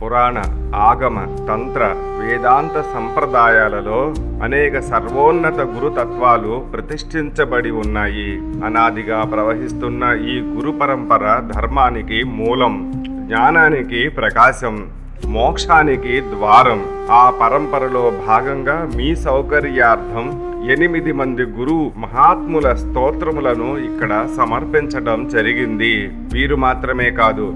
పురాణ ఆగమ తంత్ర వేదాంత సంప్రదాయాలలో అనేక సర్వోన్నత గురుతత్వాలు ప్రతిష్ఠించబడి ఉన్నాయి. అనాదిగా ప్రవహిస్తున్న ఈ గురు పరంపర ధర్మానికి మూలం జ్ఞానానికి ప్రకాశం మోక్షానికి ద్వారం. ఆ పరంపరలో భాగంగా మీ సౌకర్యార్థం ఎనిమిది మంది గురు మహాత్ముల స్తోత్రములను ఇక్కడ సమర్పించడం జరిగింది. వీరు మాత్రమే కాదు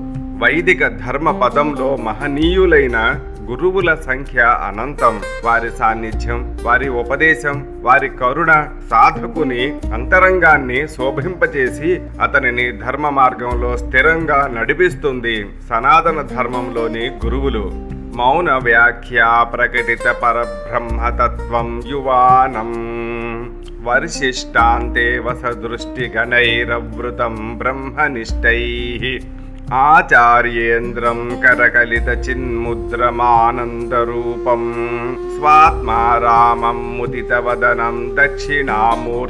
వైదిక ధర్మ పదంలో మహనీయులైన గురువుల సంఖ్య అనంతం. వారి సాన్నిధ్యం వారి ఉపదేశం వారి కరుణ సాధకుని అంతరంగాన్ని శోభింపచేసి అతనిని ధర్మ మార్గంలో స్థిరంగా నడిపిస్తుంది సనాతన ధర్మంలోని గురువులు. మౌన వ్యాఖ్య ప్రకటిత పరబ్రహ్మతత్వం యువానం. వర్షిష్టాంతే వసదృష్టిగణైరవృతం బ్రహ్మనిష్టై. ఆచార్యేంద్రం కరకలిత చిన్ముద్రమానందరూపం. స్వాత్మా రామం ముదితవదనం దక్షిణామూర్తిమీడే.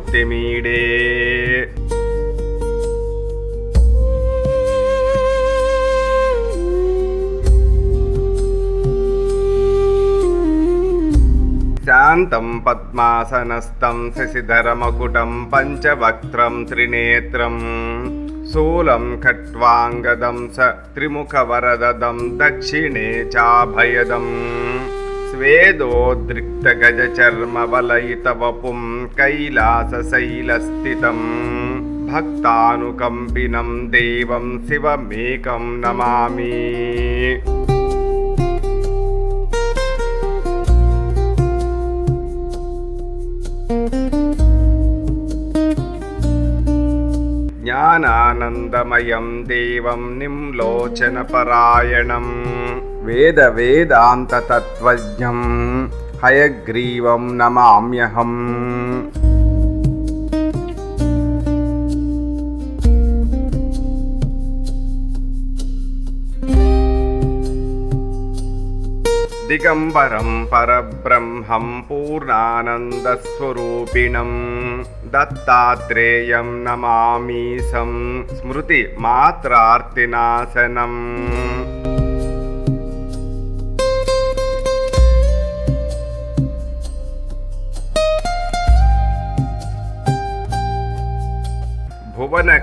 శాంతం పద్మాసనస్థం శశిధరమకుటం పంచవక్త్రం త్రినేత్రం. శూలం ఖట్వాంగదం స త్రిముఖవరదం దక్షిణే చాభయదం స్వేదోద్రిక్త గజ చర్మ వలయిత వపుం కైలాసశైలస్థితం భక్తానుకంపినం దేవం శివమేకం నమామి జ్ఞానానందమయం దేవం నిమ్లోచనపరాయణం వేద వేదాంత తత్వజ్ఞం హయగ్రీవం నమామ్యహం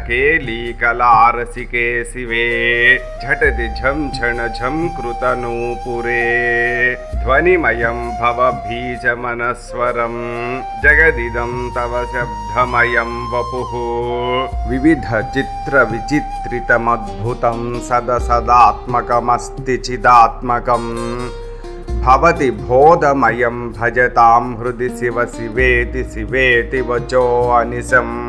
केली कला रसिके शिवे झटति झं झण झं कृतनूपुरे ध्वनिमयं भवबीजमनस्वरं जगदिदं तव शब्दमयं वपुः। विविधचित्रविचित्रितमद्भुतं सद सदात्मकमस्ति चिदात्मकम् भवति भोधमयं भजतां हृदि शिव शिवेति शिवेति वचो अनिशम्।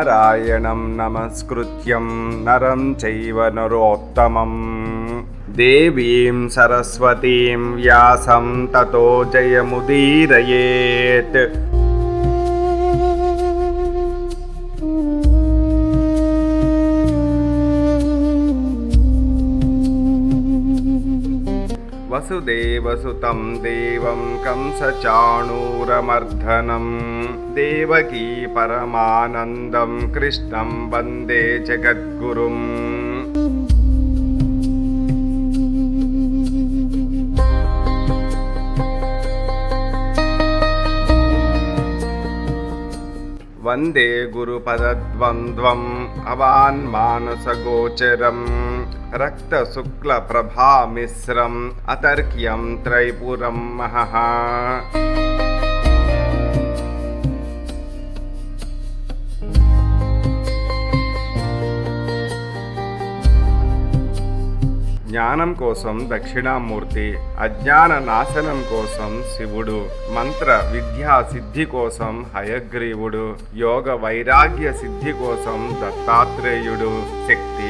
నారాయణం నమస్కృత్యం నరం చైవ నరోత్తమం. దేవీం సరస్వతీం వ్యాసం తతో జయముదీరయేత్. वसुदेवसुतं देवं कंसचाणूरमर्धनं देवकी परमानन्दं कृष्णं वन्दे जगद्गुरुम्। వందే గురుపదద్వంద్వం అవాన్మానసగోచరం రక్తశుక్లప్రభామిశ్రం అతర్క్యం త్రైపురం మహః జ్ఞానం కోసం దక్షిణామూర్తి అజ్ఞాన నాశనం కోసం శివుడు మంత్ర విద్యా సిద్ధి కోసం హయగ్రీవుడు యోగ వైరాగ్య సిద్ధి కోసం దత్తాత్రేయుడు శక్తి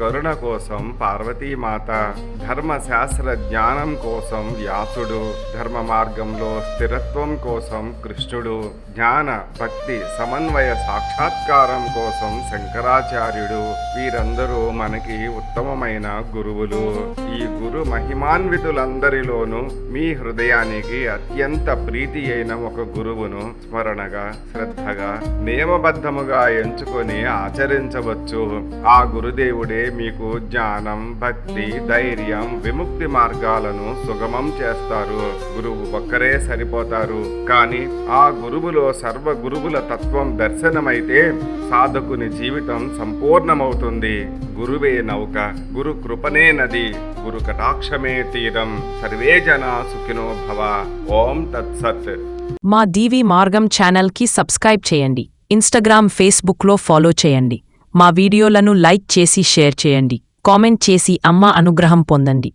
కరుణ కోసం పార్వతీమాత ధర్మశాస్త్ర జ్ఞానం కోసం వ్యాసుడు ధర్మ మార్గంలో స్థిరత్వం కోసం కృష్ణుడు జ్ఞాన భక్తి సమన్వయ సాక్షాత్కారం కోసం శంకరాచార్యుడు. వీరందరూ మనకి ఉత్తమమైన గురువులు. ఈ గురు మహిమాన్వితులందరిలోనూ మీ హృదయానికి అత్యంత ప్రీతి అయిన ఒక గురువును స్మరణగా శ్రద్ధగా నియమబద్ధముగా ఎంచుకొని ఆచరించవచ్చు. ఆ గురుదేవుడే మీకు జ్ఞానం భక్తి ధైర్యం విముక్తి మార్గాలను సుగమం చేస్తారు. గురువు ఒక్కరే సరిపోతారు. కానీ ఆ గురువులో సర్వ గురువుల తత్వం దర్శనమైతే సాధకుని జీవితం సంపూర్ణమవుతుంది. గురువే నౌక గురు కృపనే నది గురు కటాక్షమే తీరం. సర్వే జనా సుఖినో భవ. ఓం తత్సత్. మా డివి మార్గం ఛానల్కి సబ్స్క్రైబ్ చేయండి. ఇన్స్టాగ్రామ్ ఫేస్బుక్లో ఫాలో చేయండి. మా వీడియోలను లైక్ చేసి షేర్ చేయండి. కామెంట్ చేసి అమ్మ అనుగ్రహం పొందండి.